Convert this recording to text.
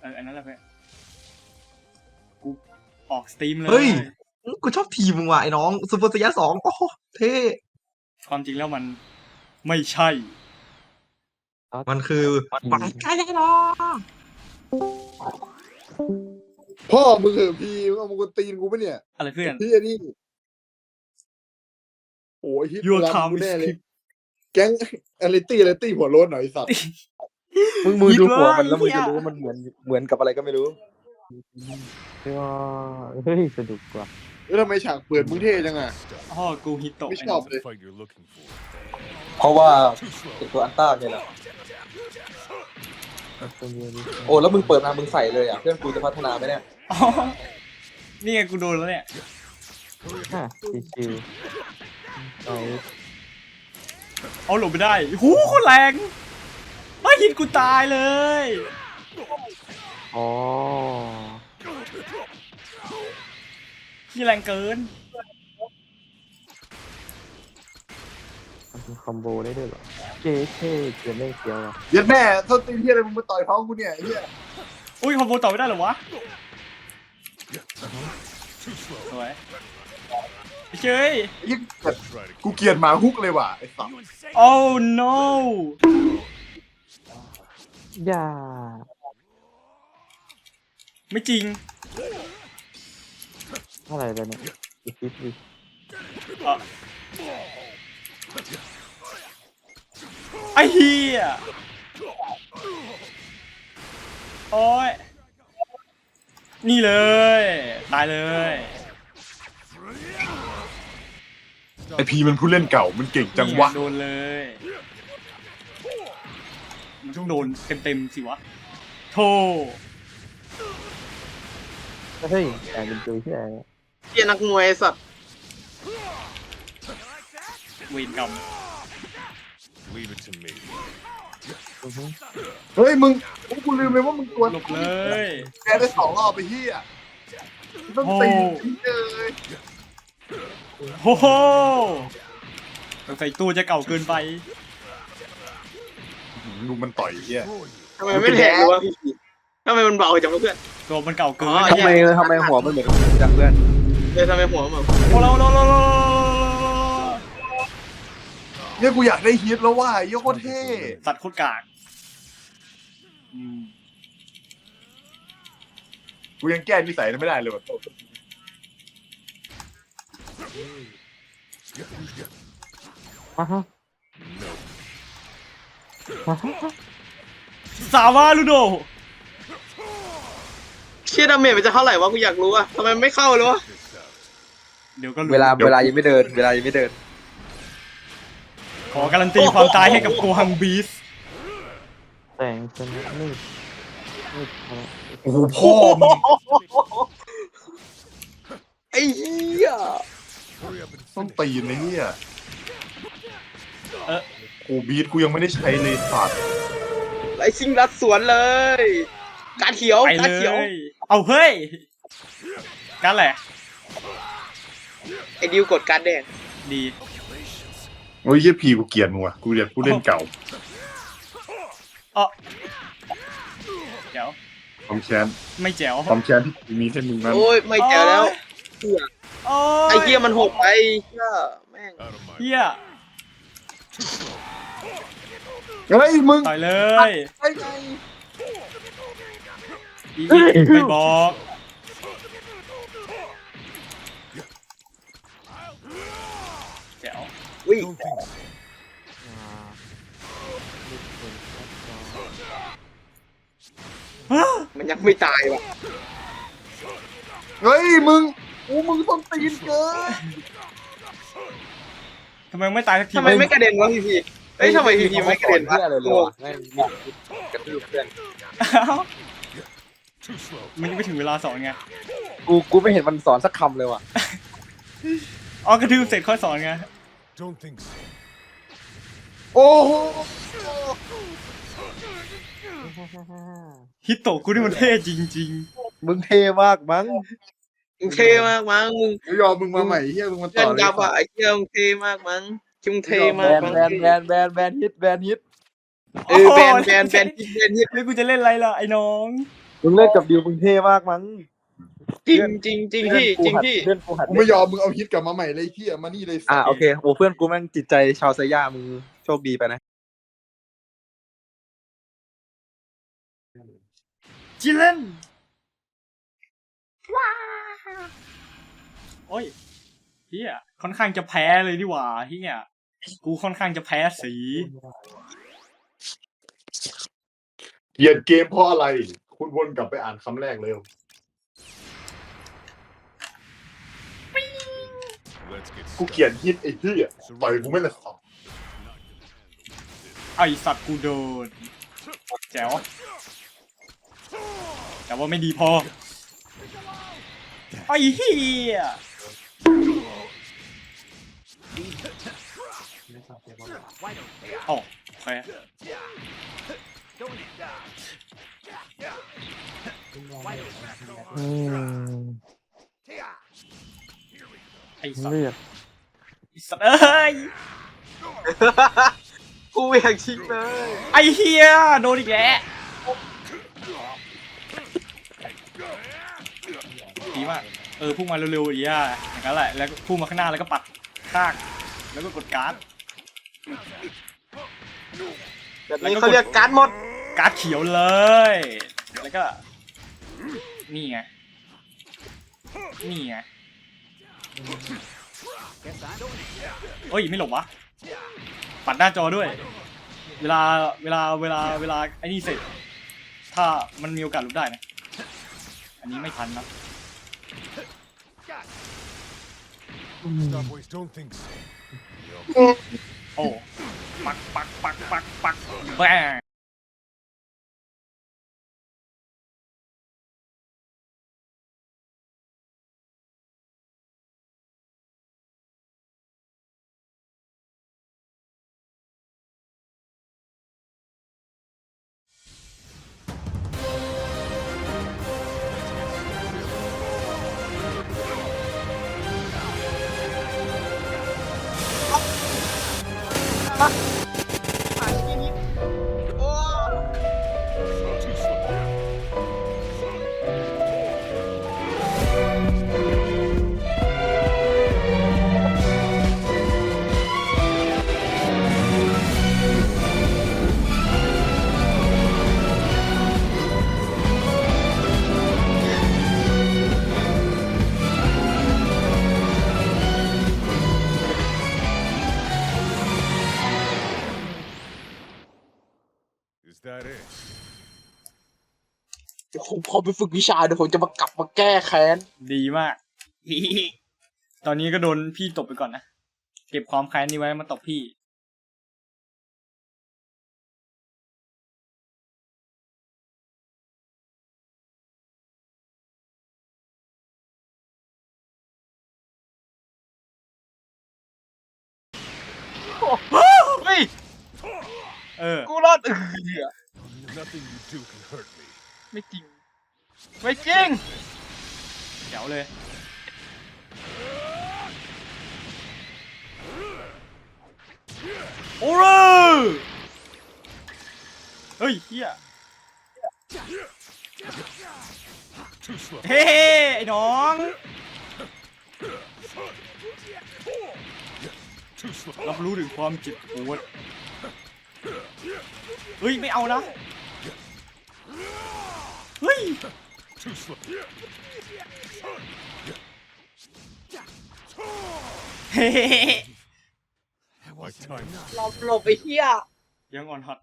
เอออันนั้นแหละเพื่อนกูออกสตรีมเลยเฮ้ย กูชอบทีมมึงว่ะไอ้น้องซูเปอร์สยาสองโอ้โหเท่ ความจริงแล้วมันไม่ใช่ มันคือปากกาแน่นอนพ่อมึงเหอะพี่มึงเอามึงกวนตีนกูปะเนี่ยอะไรเพื่อน พี่อันนี้โอ้ยฮิต Your รัน time กู is แน่เลย keep แก๊งอลิตี้อลิตี้หัวโล้นหน่อยไอ้สัตว์ มึงมึงดูหัวมันคิดว่าแล้วมึงจะไอ้เหี้ยรู้ว่ามันเหมือนเหมือนกับอะไรก็ไม่รู้ก็เฮ้ยสนุกกว่าแล้วทำไมฉากเปิดมึงเท่จังอะ พ่อกูฮิตโตะไม่ไอ้ชน้ออบงเลย fight you're looking for. เพราะว่าเป็นตัวอันต้าเนี่ยแหละตัวเดียวดิโอ้แล้วมึงเปิดมามึงใส่เลยอะเพื่อนกูจะพัฒนาไหมเนี่ยอ๋อนี่ไงกูโดนแล้วเนี่ยฮะชิวๆไปเอาหลบไปได้หูโคนแรง ไม่ฮิตกูตายเลยอ๋อพี่แรงเกินมันเป็นคอมโบได้ด้วยเหรอ เจ๊เท่เกินเล่นเกียวอะยัดแม่ส้นตีนเฮียอะไรมึงมาต่อยท้องกูเนี่ยไอ้เฮียอุ้ยคอมโบต่อไม่ได้เหรอวะสวยเฮ้ยไอ้เหี้ยกูเกลียดหมาฮุกเลยว่ะไอ้สัตว์โอ้ no อย่า ไม่จริง อะไรแล้วเนี่ยอีกนิดดิอะไอ้เฮียโอ้ย นี่เลย ตายเลย ไอพีมันผู้เล่นเก่ามันเก่งจังวะนี่ไโดนเลย มันต้องโดนเต็มๆสิวะโธ่เฮ้ยแต่เป็นตัวที่ไหนเฮียนักมวยไอ้สัตว์เวรกรรม Leave it to me. อือฮึเฮ้ยมึงโอ้กูลืมเลยว่ามึงตัวหลบเลยแกได้สองรอบไปเฮียต้องตีนเลยโอ้โหใส่ตัวจะเก่าเกินไป ดูมันต่อยเฮียทำไมไม่แทงวะพี่ทำไมมันเบาจังวะเพื่อน ตัวมันเก่าเกินอ๋อ ทำไมทำไมหัวมันเหมือนจังเพื่อนเดี๋ยวทำไมหัวมันแบบโอ้โหโอ้โหโอ้โหเนี่ยกูอยากได้ฮิตแล้วว่าเฮียโคตรเท่สัตว์โคตรกากอืมกูยังแก้นิสัยนั้นไม่ได้เลยว่ะอะฮะอะฮะ สาวาลูโดเชี่ยดาเมจมันจะเท่าไหร่วะกูอยากรู้อะทำไมไม่เข้าเลยวะเดี๋ยวก็รู้เวลาเวลายังไม่เดิน เวลายังไม่เดิน ขอการันตีความตายให้กับโกฮังบีสแต่งชนะนี่นี่อะไรโอ้โหพ่อมึงไอ้เหี้ย Hurry up and ต้อง finish. ตีนไอ้เฮียเออ โอ้บีทกูยังไม่ได้ใช้เลยสัตว์ไอ้ซิงรัดสวนเลยการเขียวไปการเลเขียวยเอาเฮ้ยกันแหละ ไอ้ดิวกดการแดงดีโอ้ยเฮียพีกูเกลียดมึงว่ะกูเกลียดผู้เล่นเก่าเออเดี๋ยวความแค้นไม่แจ๋วความแค้นที่กูมีให้มึงนั้นโอ้ยไม่เจอแล้วโอ้ไอ้เหี้ยมันหกไปเหี้ยแม่ง Out of my เฮีย เฮ้ยมึงต่อยเลยไอ้ไงอีกไม่บอกแจ๋ววิ่ง Don't think อ่าลูกปืนชัดจอมันยังไม่ตายว่ะเฮ้ยมึงโอ้มึงต้องตีนเกินทำไมไม่ตายสักทีทำไมไม่กระเด็นวะพี่พี เอ้ยทำไมพี่พีไม่กระเด็นวะเพื่ออะไรเลยวะแม่งมีกระทืบเพื่อนอ้าว too slow. มันยังไม่ถึงเวลาสอนไงกูกูไม่เห็นมันสอนสักคำเลยว่ะอ๋อกระทืบเสร็จค่อยสอนไง Don't think so. โอ้โหฮิตโตะกูนี่มันเท่จริง มึงเท่มากมั้งมึงเท่มากมั้งมึงยอมมึงมาใหม่เฮียมึงมาเล่ต่อนเลยยับอะไอ้เหี้ยมึงเท่มากมั้ง จุงเท่แบมากนมั้งแบนแบนแบนแบนแบนฮิตแบนฮิตๆเออแบนแบนแบนฮิตแบนฮิตแล้วกูจะเล่นอะไรล่ะไอ้น้องมึงเล่นกับดิวมึงเท่มากมั้งจริงจริงจริงพี่จริงพี่ เพื่อนกูหัดกูไม่ยอมมึงเอาฮิตกลับมาใหม่เลยไอ้เฮียมานี่เลยสัตว์อะโอเคโอ้เพื่อนกูแม่งจิตใจชาวไซย่ามึงโชคดีไปนะจิเลนโอ้ย เฮียค่อนข้างจะแพ้เลยดีหว่าเฮียกูค่อนข้างจะแพ้สีเกลียดเกมเพราะอะไร คุณวนกลับไปอ่านคำแรกเลย Let's get กูเกลียด started. ฮิตไอ้เฮียต่อยกูไม่ละสองไอสัตว์กูโดนแจ๋วแต่ว่าไม่ดีพอไอเฮีย โอ้โอเคอืมไอสัตว์เลือดไอสัตว์เอ้ย กูอยากชิงเลย ไอเฮียโดนอีกแล้วดีมาก เออพุ่งมาเร็วๆอีอะอย่างนั้นแหละ แล้วก็พุ่งมาข้างหน้าแล้วก็ปัดข้าง แล้วก็กดการ์ด แบบนี้เขาเรียกการดหมด การ์ดเขียวเลย แล้วก็ นี่ไง นี่ไงเอ้ย ไม่หลบวะ ปัดหน้าจอด้วย เวลา เวลา เวลา เวลา ไอ้นี่เสร็จ ถ้ามันมีโอกาสหลบได้นะ อันนี้ไม่ทันนะ Stopways don't think so. โอ้ปักปักปักปักปักแบง ผมพอไปฝึกวิชาเดี๋ยวผมจะมากลับมาแก้แค้น ดีมาก ตอนนี้ก็โดนพี่ตบไปก่อนนะ เก็บความแค้นนี้ไว้มาตบพี่ เฮ้ย เออ กูรอด Nothing you do can hurt me. ไม่จริง ไม่จริงเดี๋ยวเลย โอ้โหเฮ้ยเฮียเฮ้ไอ้น้องรับรู้ถึงความเจ็บปวดเฮ้ย ไม่เอานะ เฮ้ย Too slow. เฮ้ My time. หลบหลบไปเฮียยังอ่อนฮอต